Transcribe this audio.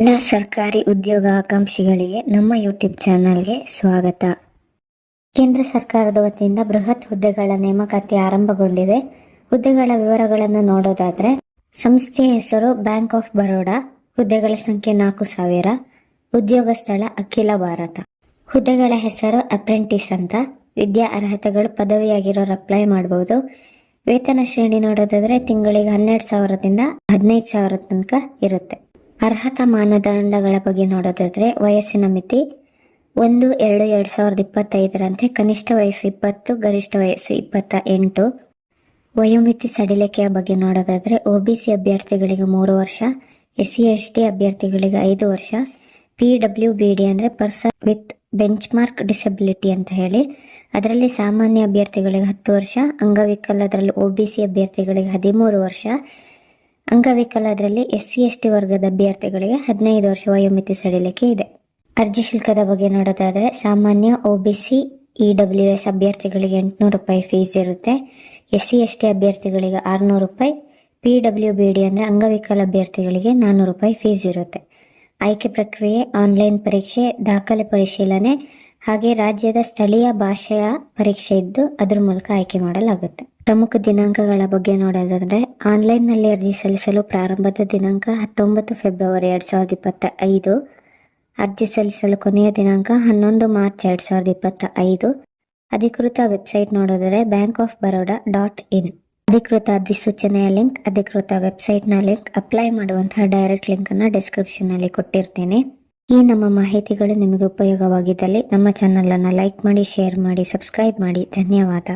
ಎಲ್ಲ ಸರ್ಕಾರಿ ಉದ್ಯೋಗ ಆಕಾಂಕ್ಷಿಗಳಿಗೆ ನಮ್ಮ ಯೂಟ್ಯೂಬ್ ಚಾನಲ್ಗೆ ಸ್ವಾಗತ. ಕೇಂದ್ರ ಸರ್ಕಾರದ ವತಿಯಿಂದ ಬೃಹತ್ ಹುದ್ದೆಗಳ ನೇಮಕಾತಿ ಆರಂಭಗೊಂಡಿದೆ. ಹುದ್ದೆಗಳ ವಿವರಗಳನ್ನು ನೋಡೋದಾದ್ರೆ ಸಂಸ್ಥೆಯ ಹೆಸರು ಬ್ಯಾಂಕ್ ಆಫ್ ಬರೋಡಾ, ಹುದ್ದೆಗಳ ಸಂಖ್ಯೆ ನಾಲ್ಕು ಸಾವಿರ, ಉದ್ಯೋಗ ಸ್ಥಳ ಅಖಿಲ ಭಾರತ. ಹುದ್ದೆಗಳ ಹೆಸರು ಅಪ್ರೆಂಟಿಸ್ ಅಂತ, ವಿದ್ಯಾ ಅರ್ಹತೆಗಳು ಪದವಿಯಾಗಿರೋರು ಅಪ್ಲೈ ಮಾಡಬಹುದು ವೇತನ ಶ್ರೇಣಿ ನೋಡೋದಾದ್ರೆ, ತಿಂಗಳಿಗೆ ಹನ್ನೆರಡು ಸಾವಿರದಿಂದ ಹದಿನೈದು ಸಾವಿರದ ತನಕ ಇರುತ್ತೆ. ಅರ್ಹತಾ ಮಾನದಂಡಗಳ ಬಗ್ಗೆ ನೋಡೋದಾದ್ರೆ ವಯಸ್ಸಿನ ಮಿತಿ ಒಂದು, ಎರಡು ಎರಡು ಸಾವಿರದ ಇಪ್ಪತ್ತೈದರಂತೆ ಕನಿಷ್ಠ ವಯಸ್ಸು ಇಪ್ಪತ್ತು, ಗರಿಷ್ಠ ವಯಸ್ಸು ಇಪ್ಪತ್ತ ಎಂಟು. ವಯೋಮಿತಿ ಸಡಿಲಿಕೆಯ ಬಗ್ಗೆ ನೋಡೋದಾದ್ರೆ ಒ ಬಿ ಸಿ ಅಭ್ಯರ್ಥಿಗಳಿಗೆ ಮೂರು ವರ್ಷ, ಎಸ್ ಸಿ ಎಸ್ ಟಿ ಅಭ್ಯರ್ಥಿಗಳಿಗೆ ಐದು ವರ್ಷ, ಪಿ ಡಬ್ಲ್ಯೂ ಬಿ ಡಿ ಅಂದರೆ person with bench mark disability ಅಂತ ಹೇಳಿ. ಅದರಲ್ಲಿ ಸಾಮಾನ್ಯ ಅಭ್ಯರ್ಥಿಗಳಿಗೆ ಹತ್ತು ವರ್ಷ, ಅಂಗವಿಕಲದರಲ್ಲಿ ಒ ಬಿ ಸಿ ಅಭ್ಯರ್ಥಿಗಳಿಗೆ ಹದಿಮೂರು ವರ್ಷ ಅಂಗವಿಕಲದರಲ್ಲಿ ಎಸ್ ಸಿ ಎಸ್ ಟಿ ವರ್ಗದ ಅಭ್ಯರ್ಥಿಗಳಿಗೆ ಹದಿನೈದು ವರ್ಷ ವಯೋಮಿತಿ ಸಡಿಲಿಕೆ ಇದೆ. ಅರ್ಜಿ ಶುಲ್ಕದ ಬಗ್ಗೆ ನೋಡೋದಾದರೆ ಸಾಮಾನ್ಯ O B C, E W S ಅಭ್ಯರ್ಥಿಗಳಿಗೆ ಎಂಟುನೂರು ರೂಪಾಯಿ ಫೀಸ್ ಇರುತ್ತೆ. ಎಸ್ ಸಿ ಎಸ್ ಟಿ ಅಭ್ಯರ್ಥಿಗಳಿಗೆ ಆರುನೂರು ರೂಪಾಯಿ, ಪಿ ಡಬ್ಲ್ಯೂ ಬಿ ಡಿ ಅಂದರೆ ಅಂಗವಿಕಲ ಅಭ್ಯರ್ಥಿಗಳಿಗೆ ನಾನ್ನೂರು ರೂಪಾಯಿ ಫೀಸ್ ಇರುತ್ತೆ. ಆಯ್ಕೆ ಪ್ರಕ್ರಿಯೆ, ಆನ್ಲೈನ್ ಪರೀಕ್ಷೆ, ದಾಖಲೆ ಪರಿಶೀಲನೆ ಹಾಗೆ ರಾಜ್ಯದ ಸ್ಥಳೀಯ ಭಾಷೆಯ ಪರೀಕ್ಷೆ ಇದ್ದು ಅದ್ರ ಮೂಲಕ ಆಯ್ಕೆ ಮಾಡಲಾಗುತ್ತೆ. ಪ್ರಮುಖ ದಿನಾಂಕಗಳ ಬಗ್ಗೆ ನೋಡೋದಾದ್ರೆ ಆನ್ಲೈನ್ನಲ್ಲಿ ಅರ್ಜಿ ಸಲ್ಲಿಸಲು ಪ್ರಾರಂಭದ ದಿನಾಂಕ ಹತ್ತೊಂಬತ್ತು ಫೆಬ್ರವರಿ ಎರಡು ಸಾವಿರದ ಇಪ್ಪತ್ತ ಐದು ಅರ್ಜಿ ಸಲ್ಲಿಸಲು ಕೊನೆಯ ದಿನಾಂಕ ಹನ್ನೊಂದು ಮಾರ್ಚ್ ಎರಡು ಸಾವಿರದ ಇಪ್ಪತ್ತ ಐದು ಅಧಿಕೃತ ವೆಬ್ಸೈಟ್ ನೋಡಿದರೆ bank of Baroda dot in. ಅಧಿಕೃತ ಅಧಿಸೂಚನೆಯ ಲಿಂಕ್, ಅಧಿಕೃತ ವೆಬ್ಸೈಟ್ನ ಲಿಂಕ್ ಅಪ್ಲೈ ಮಾಡುವಂತಹ ಡೈರೆಕ್ಟ್ ಲಿಂಕನ್ನು ಡಿಸ್ಕ್ರಿಪ್ಷನ್ನಲ್ಲಿ ಕೊಟ್ಟಿರ್ತೇನೆ. ಈ ನಮ್ಮ ಮಾಹಿತಿಗಳು ನಿಮಗೆ ಉಪಯೋಗವಾಗಿದ್ದಲ್ಲಿ ನಮ್ಮ ಚಾನಲನ್ನು ಲೈಕ್ ಮಾಡಿ, ಶೇರ್ ಮಾಡಿ, ಸಬ್ಸ್ಕ್ರೈಬ್ ಮಾಡಿ. ಧನ್ಯವಾದ.